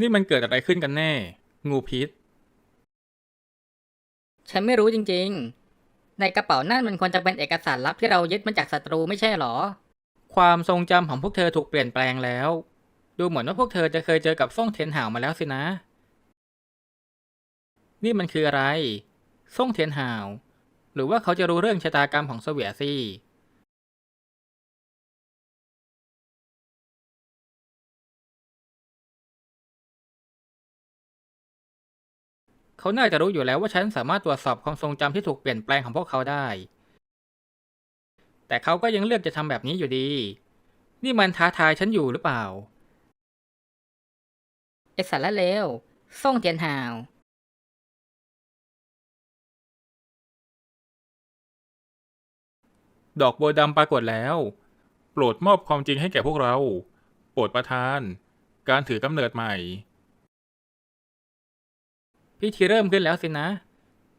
นี่มันเกิดอะไรขึ้นกันแน่ งูพิษ ฉันไม่รู้จริงๆ ในกระเป๋านั่นมันควรจะเป็นเอกสารลับที่เรายึดมาจากศัตรูไม่ใช่หรอ ความทรงจำของพวกเธอถูกเปลี่ยนแปลงแล้ว ดูเหมือนว่าพวกเธอจะเคยเจอกับซ่งเทียนห่าวมาแล้วสินะ นี่มันคืออะไร ซ่งเทียนห่าว หรือว่าเขาจะรู้เรื่องชะตากรรมของเสวียซี่ เขาน่าจะรู้อยู่แล้วว่าฉันสามารถตรวจสอบความทรงจำที่ถูกเปลี่ยนแปลงของพวกเขาได้ แต่เขาก็ยังเลือกจะทำแบบนี้อยู่ดี นี่มันท้าทายฉันอยู่หรือเปล่าไอสารละเลวส่งเทียนหาว ดอกบัวดำปรากฏแล้ว โปรดมอบความจริงให้แก่พวกเรา โปรดประทาน การถือกำเนิดใหม่ พิธีเริ่มขึ้นแล้วสินะ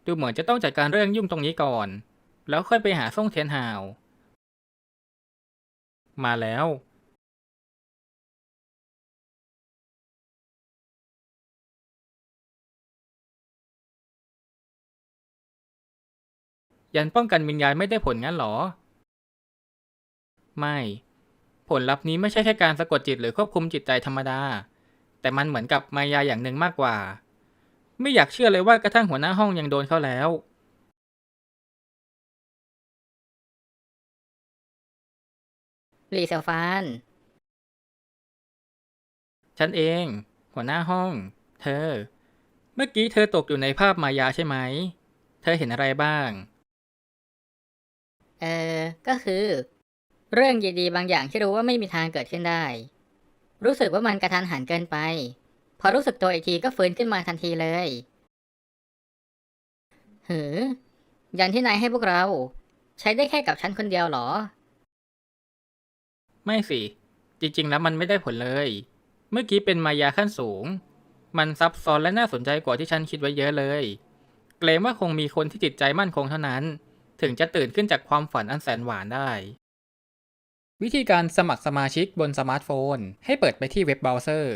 ดูเหมือนจะต้องจัดการเรื่องยุ่งตรงนี้ก่อน แล้วค่อยไปหาส่งเทียนหาว มาแล้ว ยันป้องกันวิญญาณไม่ได้ผลงั้นหรอ ไม่ ผลลัพธ์นี้ไม่ใช่แค่การสะกดจิตหรือควบคุมจิตใจธรรมดา แต่มันเหมือนกับมายาอย่างหนึ่งมากกว่า ไม่อยากเชื่อเลยว่ากระทั่งหัวหน้าห้องยังโดนเข้าแล้วลีเซลฟาน ฉันเอง หัวหน้าห้อง เธอ เมื่อกี้เธอตกอยู่ในภาพมายาใช่ไหม เธอเห็นอะไรบ้าง เออ ก็คือ เรื่องดีๆบางอย่างที่รู้ว่าไม่มีทางเกิดขึ้นได้ รู้สึกว่ามันกระทันหันเกินไป พอรู้สึกตัวอีกทีก็ฟื้นขึ้นมาทันทีเลยหือยันที่นายให้พวกเรา ใช้ได้แค่กับฉันคนเดียวเหรอ ไม่สิ จริง ๆ แล้วมันไม่ได้ผลเลย เมื่อกี้เป็นมายาขั้นสูง มันซับซ้อนและน่าสนใจกว่าที่ฉันคิดไว้เยอะเลย เกรงว่าคงมีคนที่จิตใจมั่นคงเท่านั้น ถึงจะตื่นขึ้นจากความฝันอันแสนหวานได้ วิธีการสมัครสมาชิกบนสมาร์ทโฟน ให้เปิดไปที่เว็บเบราว์เซอร์